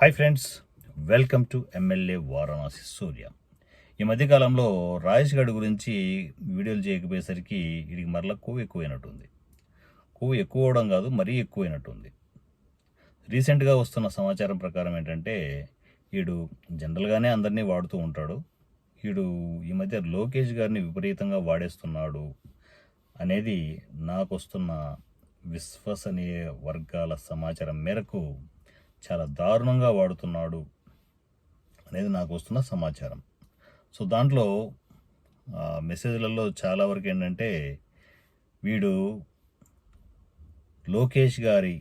Hi friends welcome to MLA Varanasi Surya ఈ మధ్యకాలంలో రాజేష్ గడ్ గురించి వీడియోలు చేయకపోయేసరికి వీడికి మరలా కొవ్వు ఎక్కువైనట్టుంది. కొవ్వు ఎక్కువ అవడం కాదు మరీ ఎక్కువైనట్టుంది. రీసెంట్గా వస్తున్న సమాచారం ప్రకారం ఏంటంటే వీడు జనరల్గానే అందరినీ వాడుతూ ఉంటాడు. వీడు ఈ మధ్య లోకేష్ గారిని విపరీతంగా వాడేస్తున్నాడు అనేది నాకు వస్తున్న విశ్వసనీయ వర్గాల సమాచారం మేరకు చాలా దారుణంగా వాడుతున్నాడు అనేది నాకు వస్తున్న సమాచారం. సో దాంట్లో మెసేజ్లలో చాలా వరకు ఏంటంటే వీడు లోకేష్ గారి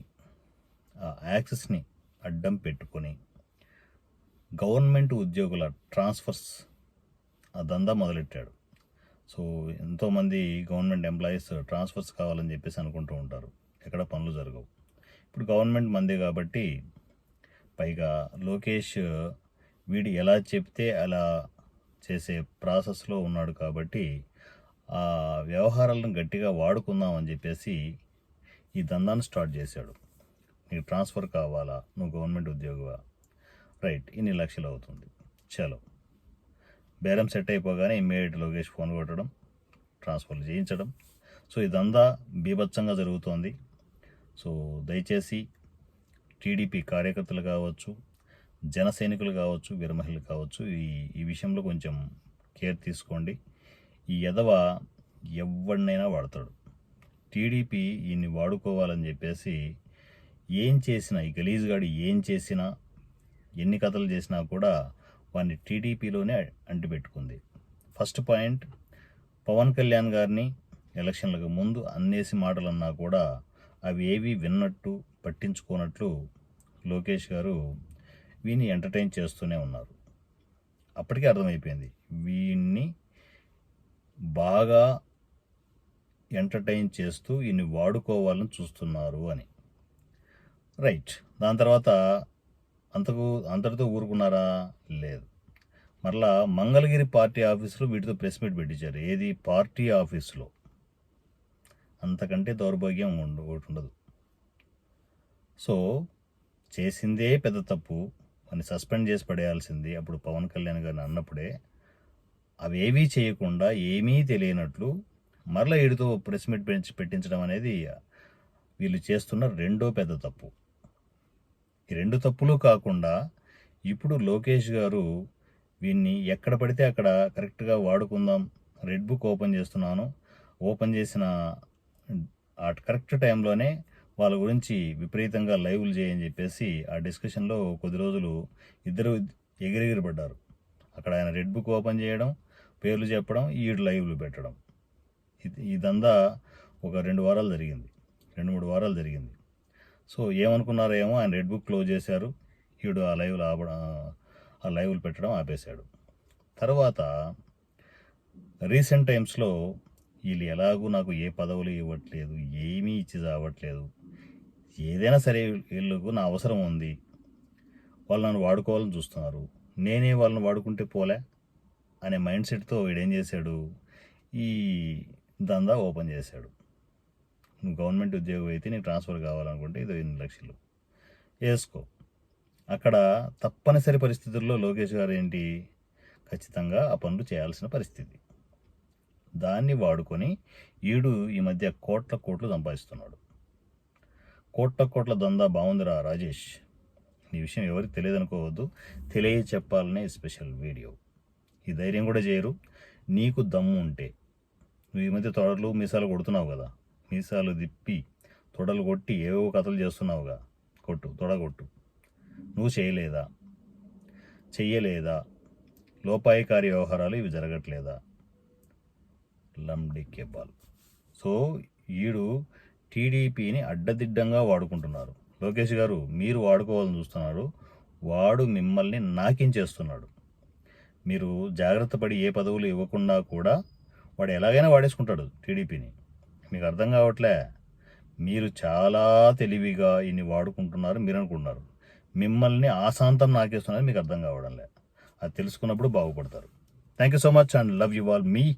ఆ యాక్సెస్ని అడ్డం పెట్టుకొని గవర్నమెంట్ ఉద్యోగుల ట్రాన్స్ఫర్స్ ఆ దందా మొదలెట్టాడు. సో ఎంతోమంది గవర్నమెంట్ ఎంప్లాయీస్ ట్రాన్స్ఫర్స్ కావాలని చెప్పేసి అనుకుంటూ ఉంటారు. ఎక్కడ పనులు జరగవు. ఇప్పుడు గవర్నమెంట్ మందే కాబట్టి పైగా లోకేష్ వీడు ఎలా చెప్తే అలా చేసే ప్రాసెస్లో ఉన్నాడు కాబట్టి ఆ వ్యవహారాలను గట్టిగా వాడుకుందాం అని చెప్పేసి ఈ దందాన్ని స్టార్ట్ చేశాడు. నీకు ట్రాన్స్ఫర్ కావాలా? నువ్వు గవర్నమెంట్ ఉద్యోగివా? రైట్ ఇన్ని లక్షలు అవుతుంది. చలో. బేరం సెట్ అయిపోగానే ఇమ్మీడియట్ లోకేష్ ఫోన్ కొట్టడం ట్రాన్స్ఫర్లు చేయించడం. సో ఇదంతా బీభత్సంగా జరుగుతోంది. సో దయచేసి టీడీపీ కార్యకర్తలు కావచ్చు జన సైనికులు కావచ్చు వీరమహిళలు కావచ్చు ఈ ఈ విషయంలో కొంచెం కేర్ తీసుకోండి. ఈ ఎదవ ఎవడినైనా వాడతాడు. టీడీపీ ఈయన్ని వాడుకోవాలని చెప్పేసి ఏం చేసినా ఈ గలీజ్గాడు ఏం చేసినా ఎన్ని కథలు చేసినా కూడా వాడిని టీడీపీలోనే అంటిపెట్టుకుంది. ఫస్ట్ పాయింట్ పవన్ కళ్యాణ్ గారిని ఎలక్షన్లకు ముందు అన్నేసి మాటలు అన్నా కూడా అవి ఏవి విన్నట్టు పట్టించుకోనట్లు లోకేష్ గారు వీని ఎంటర్టైన్ చేస్తూనే ఉన్నారు. అప్పటికే అర్థమైపోయింది. వీన్ని బాగా ఎంటర్టైన్ చేస్తూ ఈయన్ని వాడుకోవాలని చూస్తున్నారు అని. రైట్. దాని తర్వాత అంతకు అంతటితో ఊరుకున్నారా? లేదు. మరలా మంగళగిరి పార్టీ ఆఫీసులో వీటితో ప్రెస్ మీట్ పెట్టించారు. ఏది? పార్టీ ఆఫీసులో. అంతకంటే దౌర్భాగ్యం ఉండ ఒకటి ఉండదు. సో చేసిందే పెద్ద తప్పు అని సస్పెండ్ చేసి పడేయాల్సింది అప్పుడు పవన్ కళ్యాణ్ గారిని అన్నప్పుడే అవేవీ చేయకుండా ఏమీ తెలియనట్లు మరలా వీడితో ప్రెస్ మీట్ పెంచి పెట్టించడం అనేది వీళ్ళు చేస్తున్న రెండో పెద్ద తప్పు. ఈ రెండు తప్పులు కాకుండా ఇప్పుడు లోకేష్ గారు వీన్ని ఎక్కడ పడితే అక్కడ కరెక్ట్గా వాడుకుందాం రెడ్ బుక్ ఓపెన్ చేస్తున్నాను ఓపెన్ చేసిన ఆ కరెక్ట్ టైంలోనే వాళ్ళ గురించి విపరీతంగా లైవ్లు చేయని చెప్పేసి ఆ డిస్కషన్లో కొద్ది రోజులు ఇద్దరు ఎగిరెగిరి పడ్డారు. అక్కడ ఆయన రెడ్ బుక్ ఓపెన్ చేయడం పేర్లు చెప్పడం ఈడు లైవ్లు పెట్టడం. ఇది ఇదంతా ఒక రెండు వారాలు జరిగింది. రెండు మూడు వారాలు జరిగింది. సో ఏమనుకున్నారో ఏమో ఆయన రెడ్ బుక్ క్లోజ్ చేశారు. ఈడు ఆ లైవ్లు ఆపడం ఆ లైవ్లు పెట్టడం ఆపేశాడు. తర్వాత రీసెంట్ టైమ్స్లో వీళ్ళు ఎలాగూ నాకు ఏ పదవులు ఇవ్వట్లేదు ఏమీ ఇచ్చి చావట్లేదు. ఏదైనా సరే వీళ్ళకు నా అవసరం ఉంది. వాళ్ళు నన్ను వాడుకోవాలని చూస్తున్నారు. నేనే వాళ్ళని వాడుకుంటే పోలే అనే మైండ్ సెట్తో వీడేం చేశాడు? ఈ దందా ఓపెన్ చేశాడు. నువ్వు గవర్నమెంట్ ఉద్యోగం అయితే నీకు ట్రాన్స్ఫర్ కావాలనుకుంటే ఇది ఎనిమిది లక్షలు. వేసుకో. అక్కడ తప్పనిసరి పరిస్థితుల్లో లోకేష్ గారు ఏంటి? ఖచ్చితంగా ఆ పనులు చేయాల్సిన పరిస్థితి. దాన్ని వాడుకొని ఈడు ఈ మధ్య కోట్ల కోట్లు సంపాదిస్తున్నాడు. కోట్ల కోట్ల దందా బాగుందిరా రాజేష్. ఈ విషయం ఎవరికి తెలియదనుకోవద్దు. తెలియ చెప్పాలనే స్పెషల్ వీడియో. ఈ ధైర్యం కూడా చేయరు. నీకు దమ్ము ఉంటే. నువ్వు ఈ మధ్య తొడలు మీసాలు కొడుతున్నావు కదా. మీసాలు తిప్పి తొడలు కొట్టి ఏవో కథలు చేస్తున్నావుగా. కొట్టు తొడ కొట్టు. నువ్వు చేయలేదా? చెయ్యలేదా? లోపాయకారి వ్యవహారాలు ఇవి జరగట్లేదా? లంబీకెబాల్ సో ఈడు టీడీపీని అడ్డదిడ్డంగా వాడుకుంటున్నారు. లోకేష్ గారు మీరు వాడుకోవాలని చూస్తున్నారు వాడు మిమ్మల్ని నాకించేస్తున్నాడు. మీరు జాగ్రత్త పడి ఏ పదవులు ఇవ్వకుండా కూడా వాడు ఎలాగైనా వాడేసుకుంటాడు టీడీపీని. మీకు అర్థం కావట్లే? మీరు చాలా తెలివిగా ఇన్ని వాడుకుంటున్నారు మీరు అనుకుంటున్నారు మిమ్మల్ని ఆశాంతం నాకేస్తున్నారు మీకు అర్థం కావడం లే అది తెలుసుకున్నప్పుడు బాగుపడతారు. Thank you so much and love you all me